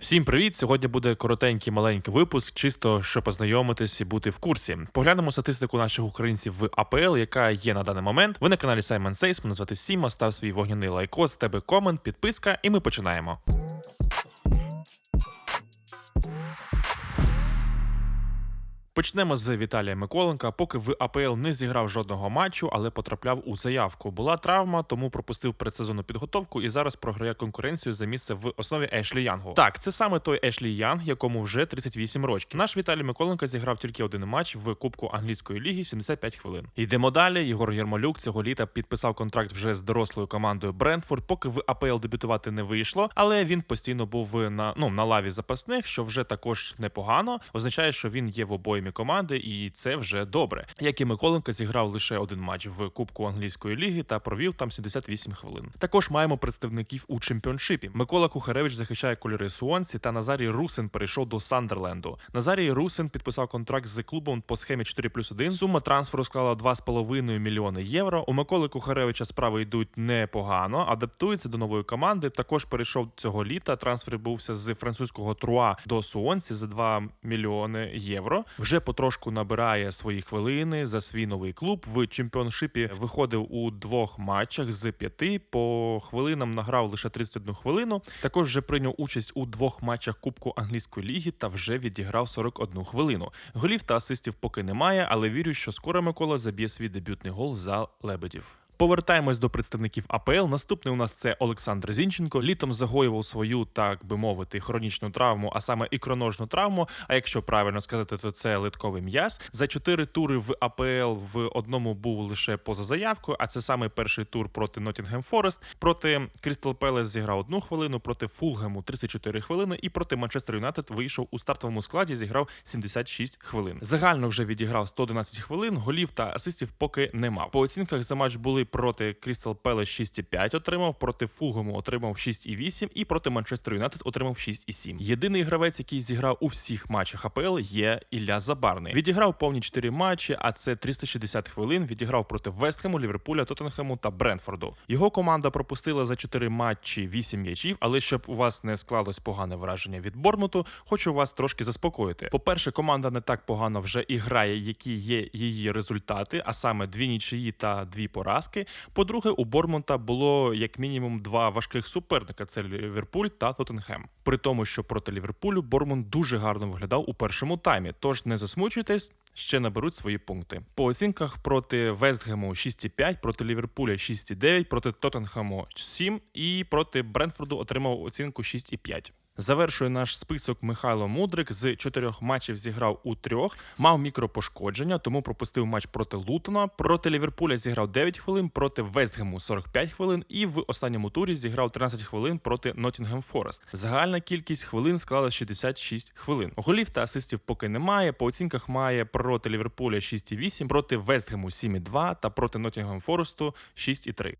Всім привіт! Сьогодні буде коротенький маленький випуск, чисто щоб познайомитись і бути в курсі. Поглянемо статистику наших українців в АПЛ, яка є на даний момент. Ви на каналі Саймон Сейс, мене звати Сіма. Став свій вогняний лайкос, тебе комент, підписка, і ми починаємо. Почнемо з Віталія Миколенка. Поки в АПЛ не зіграв жодного матчу, але потрапляв у заявку. Була травма, тому пропустив предсезонну підготовку і зараз програє конкуренцію за місце в основі Ешлі Янгу. Так, це саме той Ешлі Янг, якому вже 38 років. Наш Віталій Миколенко зіграв тільки один матч в Кубку англійської ліги 75 хвилин. Йдемо далі. Єгор Єрмолюк цього літа підписав контракт вже з дорослою командою Брентфорд. Поки в АПЛ дебютувати не вийшло, але він постійно був на ну на лаві запасних, що вже також непогано. Означає, що він є в обоймі команди, і це вже добре. Як і Миколенко зіграв лише один матч в Кубку англійської ліги та провів там 78 хвилин. Також маємо представників у чемпіоншипі. Микола Кухаревич захищає кольори Суонсі та Назарій Русин перейшов до Сандерленду. Назарій Русин підписав контракт з клубом по схемі 4 плюс 1. Сума трансферу склала 2,5 мільйони євро. У Миколи Кухаревича справи йдуть непогано, адаптується до нової команди. Також перейшов цього літа. Трансфер відбувся з французького Труа до Суонсі за 2 мільйони євро. Вже потрошку набирає свої хвилини за свій новий клуб. В чемпіоншипі виходив у двох матчах з п'яти. По хвилинам награв лише 31 хвилину. Також вже прийняв участь у двох матчах Кубку англійської ліги та вже відіграв 41 хвилину. Голів та асистів поки немає, але вірю, що скоро Микола заб'є свій дебютний гол за лебедів. Повертаємось до представників АПЛ. Наступний у нас це Олександр Зінченко. Літом загоював свою, так би мовити, хронічну травму, а саме ікроножну травму. А якщо правильно сказати, то це литковий м'яз. За чотири тури в АПЛ в одному був лише поза заявкою. А це саме перший тур проти Ноттінгем Форест. Проти Крістал Пелес зіграв одну хвилину, проти Фулгему 34 хвилини. І проти Манчестер Юнайтед вийшов у стартовому складі. Зіграв 76 хвилин. Загально вже відіграв 111 хвилин. Голів та асистів поки не мав. По оцінках за матч були проти Крістал Пелес 6,5 отримав, проти Фулгому отримав 6,8 і проти Манчестер Юнайтед отримав 6,7. Єдиний гравець, який зіграв у всіх матчах АПЛ, є Ілля Забарний. Відіграв повні 4 матчі, а це 360 хвилин. Відіграв проти Вестхему, Ліверпуля, Тоттенхему та Брентфорду. Його команда пропустила за 4 матчі 8 м'ячів, але щоб у вас не склалось погане враження від Бормуту, хочу вас трошки заспокоїти. По-перше, команда не так погано вже і грає, які є її результати, а саме дві нічиї та дві поразки. По-друге, у Бормонта було як мінімум два важких суперника: це Ліверпуль та Тоттенхем. При тому, що проти Ліверпулю Бормонт дуже гарно виглядав у першому таймі. Тож не засмучуйтесь. Ще наберуть свої пункти. По оцінках проти Вестгему 6,5, проти Ліверпуля 6,9, проти Тоттенхему 7 і проти Брентфорду отримав оцінку 6,5. Завершує наш список Михайло Мудрик. З чотирьох матчів зіграв у трьох, мав мікропошкодження, тому пропустив матч проти Лутона. Проти Ліверпуля зіграв 9 хвилин, проти Вестгему 45 хвилин, і в останньому турі зіграв 13 хвилин проти Ноттінгем Форест. Загальна кількість хвилин склала 66 хвилин. Голів та асистів поки немає. По оцінках має проти Ліверпуля 6,8, проти Вестгему 7,2 та проти Ноттінгем Форесту 6,3.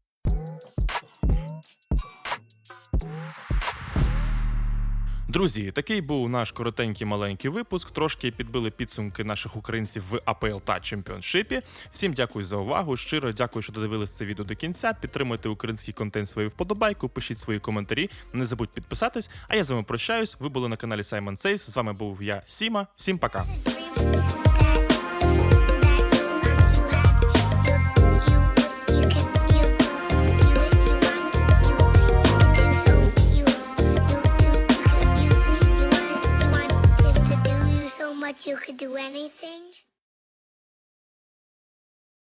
Друзі, такий був наш коротенький маленький випуск. Трошки підбили підсумки наших українців в АПЛ та чемпіоншипі. Всім дякую за увагу. Щиро дякую, що додивились це відео до кінця. Підтримуйте український контент своєю вподобайку, пишіть свої коментарі. Не забудь підписатись. А я з вами прощаюсь. Ви були на каналі Саймон Сейс. З вами був я, Сіма. Всім пока. You could do anything.